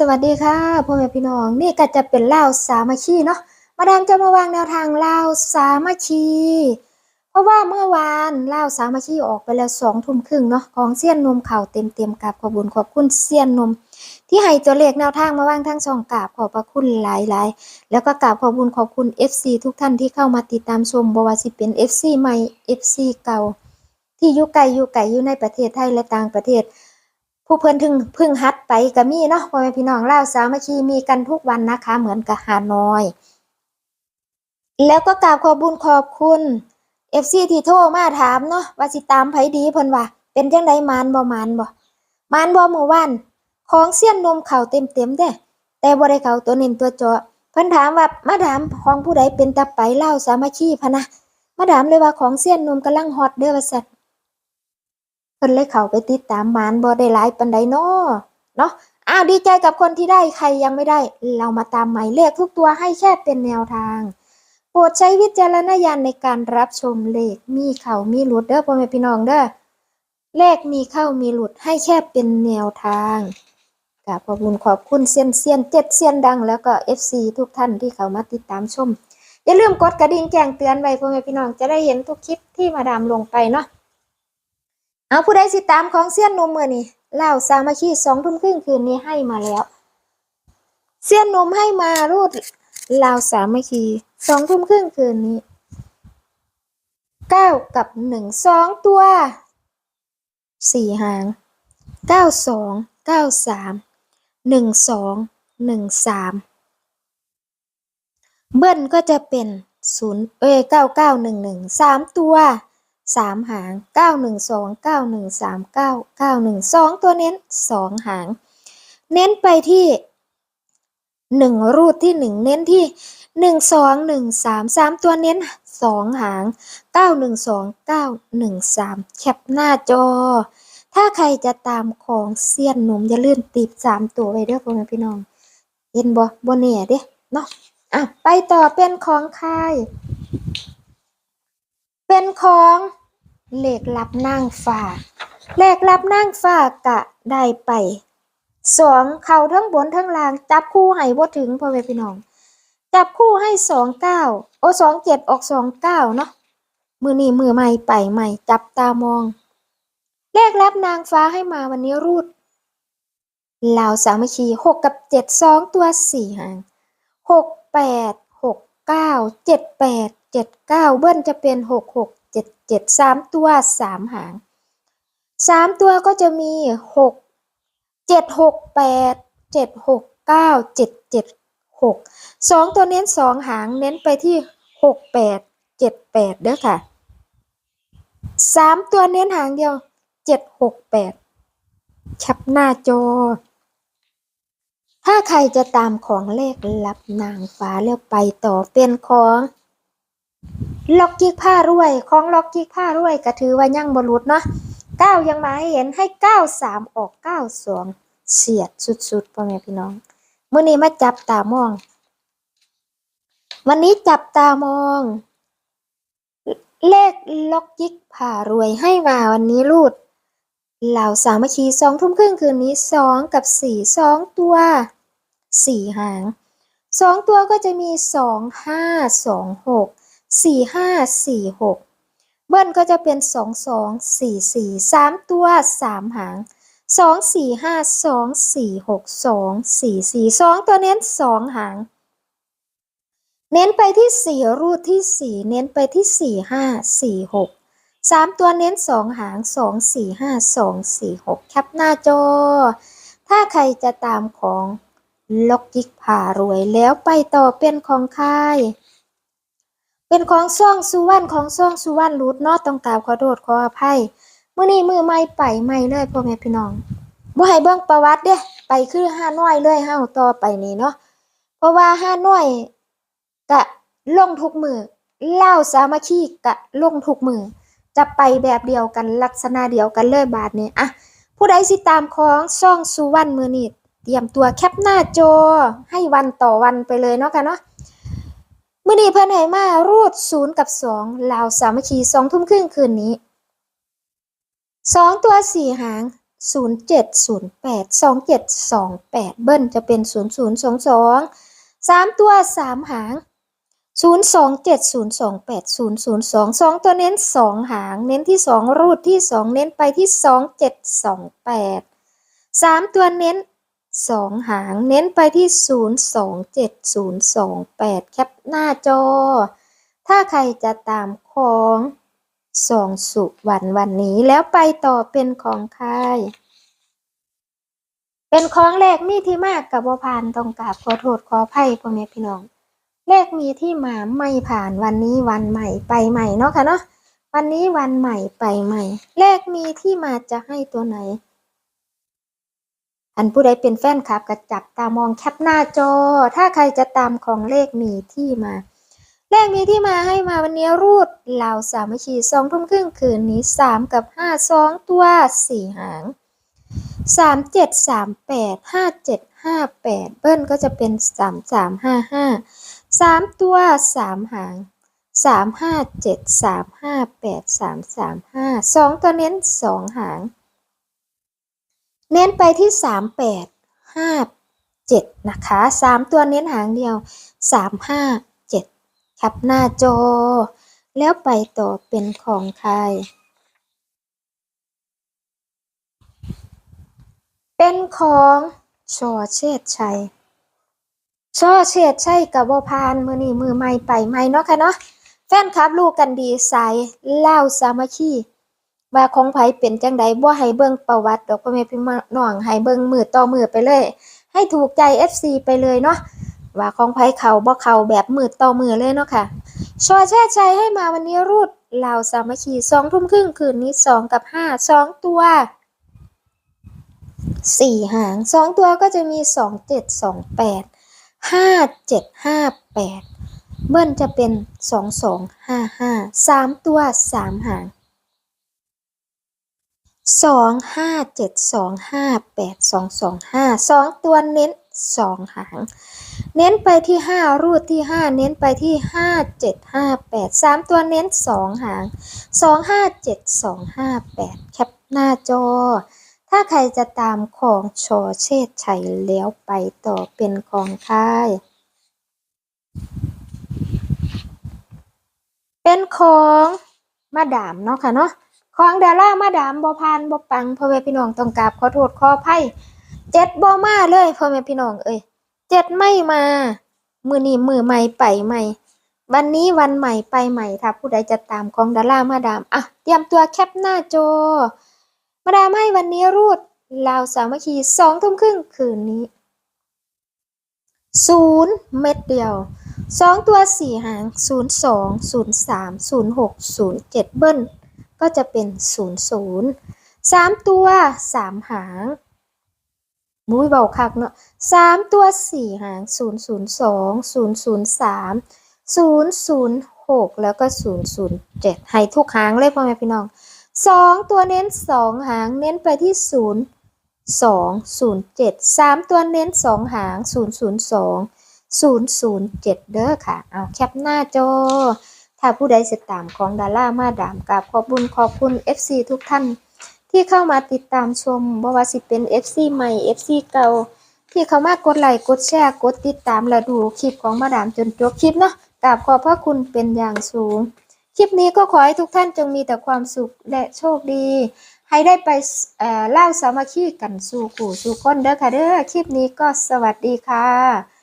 สวัสดีค่ะพ่อแม่พี่น้องนี่ก็จะเป็นเล่าสามัคคีเนาะมาดามจะมาวางแนวทางเล่าสามัคคี เพราะว่าเมื่อวานเล่าสามัคคีออกไปแล้วสองทุ่มครึ่งเนาะของเสี้ยนนมเข่าเต็มเต็มกับขอบุญขอบคุณเสี้ยนนม ที่ให้ตัวเลขแนวทางมาวางทั้งสองกราบขอบพระคุณหลายๆแล้วก็กราบขอบคุณขอบคุณ FC ทุกท่านที่เข้ามาติดตามชมบว่าสิเป็น FC ใหม่ FC เก่า ที่อยู่ไกลอยู่ไกลอยู่ในประเทศไทยและต่างประเทศผู้เพิ่อนถึงเพึ่งฮัด ไปก็มีเนาะพ่อแม่พี่น้องเล่าสามัคคีมีกันทุกวันนะคะ เหมือนกับหานอย แล้วก็กราบขอบุญขอบคุณ FC ที่โทรมาถามเนาะว่าสิตามไผดีเพิ่นว่า เป็นจังไดมานบ่มานบ่มานบ่เมื่วานของเสี้ยนนมเข่าเต็มๆเด้แต่บ่ได้เข้าตัวเน้นตัวเจาะเพิ่นถามว่ามาถามของผู้ใดเป็นตาไปเล่าสามัคคีพะนะมาถามเลยว่าของเสี้ยนนมกำลังฮอตเด้อว่าซั่นเพิ่นเลยเข้าไปติดตามมานบ่ได้หลายปานใดเน้อ เนาะอ้าวดีใจกับคนที่ได้ใครยังไม่ได้ เรามาตามหมายเลขทุกตัวให้แค่เป็นแนวทาง โปรดใช้วิจารณญาณในการรับชมเลขมีเข้ามีหลุดเด้อพ่อแม่พี่น้องเด้อเลขมีเข้ามีหลุดให้แค่เป็นแนวทางกราบขอบคุณขอบคุณเซียนเซียนเจ็ดเซียนดังแล้วก็ FC ทุกท่านที่เข้ามาติดตามชม อย่าลืมกดกระดิ่งแจ้งเตือนไว้พ่อแม่พี่น้องจะได้เห็นทุกคลิปที่มาดามลงไปเนาะเอาผู้ใดสิตามของเซียนนมมือนี่ เล่าสามัคคีสองทุ่มครึ่งคืนนี้ให้มาแล้วเซียนนมให้มารูดลาวสามัคคีสองทุ่มครึ่งคืนนี้เก้ากับหนึ่งสองตัวสี่หางเก้าสองเก้าสามหนึ่งสองหนึ่งสามเบิ้ลก็จะเป็นศูนย์เอ้ยเก้าเก้าหนึ่งหนึ่งสามตัว สามหางเก้าหนึ่งสองเก้าหนึ่งสามเก้าเก้าหนึ่งสองตัวเน้นสองหาง เน้นไปที่หนึ่งรูดที่หนึ่งเน้นที่หนึ่งสองหนึ่งสามสามตัวเน้นสองหางเก้าหนึ่งสองเก้าหนึ่งสามแคปหน้าจอ ถ้าใครจะตามของเซียนหนุ่มอย่าลืมติดสามตัวไว้เด้อพ่อแม่พี่น้อง เห็นบ่บ่แน่เด้เนาะอะไปต่อเป็นของใคร เป็นของเหล็กลับนางฟ้าเหล็กลับนางฟ้ากะได้ไปสองเข่าทั้งบนทั้งล่าง จับคู่ให้บ่ถึงพ่อแม่พี่น้อง จับคู่ให้สองเก้าโอสองเจ็ดออกสองเก้าเนาะมือนี้มือใหม่ไปใหม่ จับตามอง เลขลับนางฟ้าให้มาวันนี้รูดลาวสามัคคีหกกับเจ็ดสองตัวสี่หางหกแปด เก้าเจ็ดแปดเจ็ดเก้าเบิ้ลจะเป็นหกหกเจ็ดเจ็ดสามตัวสามหางสามตัวก็จะมีหกเจ็ดหกแปดเจ็ดหกเก้าเจ็ดเจ็ดหกสองตัวเน้นสองหางเน้นไปที่หกแปดเจ็ดแปดเด้อค่ะสามตัวเน้นหางเดียวเจ็ดหกแปดชับหน้าจอ ถ้าใครจะตามของเลขลับนางฟ้าแล้วไปต่อเป็นของล็อกกิกผ้ารวยของล็อกกิกผ้ารวยก็ถือว่ายังบรุษเนาะเก้ายังมาให้เห็นให้เก้าสามออกเก้าสองเสียดสุดๆพ่อแม่พี่น้องเมื่อนี้มาจับตามอง วันนี้จับตามอง เลขล็อกกิกผ้ารวยให้มาวันนี้รูดเหล่าสามัคคีสองทุ่มครึ่งคืนนี้สองกับสี่สองตัว สี่หางสองตัวก็จะมีสองห้าสองหกสี่ห้าสี่หกเบิ้ลก็จะเป็นสองสองสี่สี่สามตัวสามหางสองสี่ห้าสองสี่หกสองสี่สี่สองตัวเน้นสองหาง เน้นไปที่สี่รูดที่สี่เน้นไปที่สี่ห้าสี่หกสามตัวเน้นสองหางสองสี่ห้าสองสี่หกแคปหน้าจอ ถ้าใครจะตามของ ล็อกยิกผ่ารวยแล้วไปต่อเป็นของค่าย เป็นของซ่องสุวรรณของซ่องสุวรรณรูดนาะต้องกราบขอโทษขออภัยมื้อนี้มือใหม่ไปใหม่เลยพ่อแม่พี่น้องบ่ให้เบิ่งประวัติเด้ไปคือห้าน้อยเลยเฮาต่อไปนี่เนาะเพราะว่าห้าน้อยกะลงทุกมือเล่าสามัคคีกะลงทุกมือจะไปแบบเดียวกันลักษณะเดียวกันเลยบาทนี้อะผู้ใดสิตามของซ่องสุวรรณมือนี้ ตรียมตัวแคปหน้าจอให้วันต่อวันไปเลยเนาะค่ะเนาะเมื่อนี้เพิ่นให้มารูดศูนย์กับสองลาวสามัคคีสองทุ่มครึ่งคืนนี้สองตัวสี่หางศูนย์เจ็ดศูนย์แปดสองเจ็ดสองแปดเบิ้ลจะเป็นศูนย์ศูนย์สองสองสามตัวสามหางศูนย์สองเจ็ดศูนย์สองแปดศูนย์ศูนย์สองสองตัวเน้นสองหาง เน้นที่สองรูดที่สองเน้นไปที่สองเจ็ดสองแปดสามตัวเน้น สองหางเน้นไปที่ศูนย์สองเจ็ดศูนย์สองแปดแคปหน้าจอ ถ้าใครจะตามของสองสุวรรณวันนี้แล้วไปต่อเป็นของใครเป็นของเลขมีที่มากกับบ่ผ่านต้องกราบขอโทษขออภัยพ่อแม่พี่น้องเลขมีที่มาไม่ผ่านวันนี้วันใหม่ไปใหม่เนาะค่ะเนาะวันนี้วันใหม่ไปใหม่เลขมีที่มาจะให้ตัวไหน อันผู้ใดเป็นแฟนคลับก็จับตามองแคปหน้าจอ ถ้าใครจะตามของเลขมีที่มา เลขมีที่มาให้มาวันนี้รูดเหล่าสามัคคีสองทุ่มครึ่งคืนนี้สามกับห้าสองตัวสี่หางสามเจ็ดสามแปดห้าเจ็ดห้าแปดเบิ้ลก็จะเป็นสามสามห้าห้าสามตัวสามหางสามห้าเจ็ดสามห้าแปดสามสามห้าสองตัวเน้นสองหาง เน้นไปที่สามแปดห้าเจ็ดนะคะสามตัวเน้นหางเดียวสามห้าเจ็ดแคปหน้าจอ แล้วไปต่อเป็นของใคร เป็นของชอเชษชัยชอเชษชัยกับบ่พานมือนี่มือใหม่ไปใหม่เนาะค่ะเนาะแฟนคลับลูกกันดีสายเล่าสามัคคี ว่าของไผเป็นจังใดบ่ให้เบิ่งประวัติดอกพ่อแม่พี่น้องให้เบิ่งมือต่อมือไปเลย ให้ถูกใจ FC ไปเลยเนาะว่าของไผเขาบ่เขาแบบมือต่อมือเลยเนาะค่ะชอแช่ใจให้มาวันนี้รูดเหล่าสามัคคีสองทุ่มครึ่งคืนนี้สองกับห้าสองตัวสี่หางสองตัวก็จะมีสองเจ็ดสองแปดห้าเจ็ดห้าแปดเบิ้ลจะเป็นสองสองห้าห้าสามตัวสามหาง สองห้าเจ็ดสองห้าแปดสองสองห้าสองตัวเน้นสองหาง เน้นไปที่ห้ารูดที่ห้าเน้นไปที่ห้าเจ็ดห้าแปดสามตัวเน้นสองหางสองห้าเจ็ดสองห้าแปดแคปหน้าจอ ถ้าใครจะตามของชอเชษชัยแล้วไปต่อเป็นของค่าย เป็นของมาดามเนาะค่ะเนาะ ของดารามาดามบ่พานบ่ปังพ่อแม่พี่น้องต้องกราบขอโทษขออภัยเจ็ดบ่มาเลยพ่อแม่พี่น้องเอ้ยเจ็ดไม่มามือนี้มือใหม่ไปใหม่วันนี้วันใหม่ไปใหม่ถ้าผู้ใดจะตามของดารามาดามอะเตรียมตัวแคปหน้าจอ มาดามให้วันนี้รูดลาวสามัคคีสองทุ่มครึ่งคืนนี้ศูนย์เม็ดเดียวสองตัวสี่หางศูนย์สองศูนย์สามศูนย์หกศูนย์เจ็ดเบิ้ล ก็จะเป็นศูนย์ศูนย์สามตัวสามหางมุ้ยเบาคักเนาะสามตัวสี่หางศูนย์ศูนย์สองศูนย์ศูนย์สามศูนย์ศูนย์หกแล้วก็ศูนย์ศูนย์เจ็ดให้ทุกหางเลยพ่อแม่พี่น้องสองตัวเน้นสองหางเน้นไปที่ศูนย์สองศูนย์เจ็ดสามตัวเน้นสองหางศูนย์ศูนย์สองศูนย์ศูนย์เจ็ดเด้อค่ะ เอาแคปหน้าจอ ถ้าผู้ใดติดตามของดารามาดามกับขอบคุญขอบคุณ FC ทุกท่าน ที่เข้ามาติดตามชมบ่ว่าสิเป็น FC ใหม่ FC เก่า ที่เข้ามากดไลค์กดแชร์กดติดตามและดูคลิปของมาดามจนจบคลิปเนาะกราบขอบพระคุณเป็นอย่างสูง คลิปนี้ก็ขอให้ทุกท่านจงมีแต่ความสุขและโชคดี ให้ได้ไปเอ่อเล่าสามัคคีกันสู่กู่สู่คนเด้อค่ะเด้อคลิปนี้ก็สวัสดีค่ะ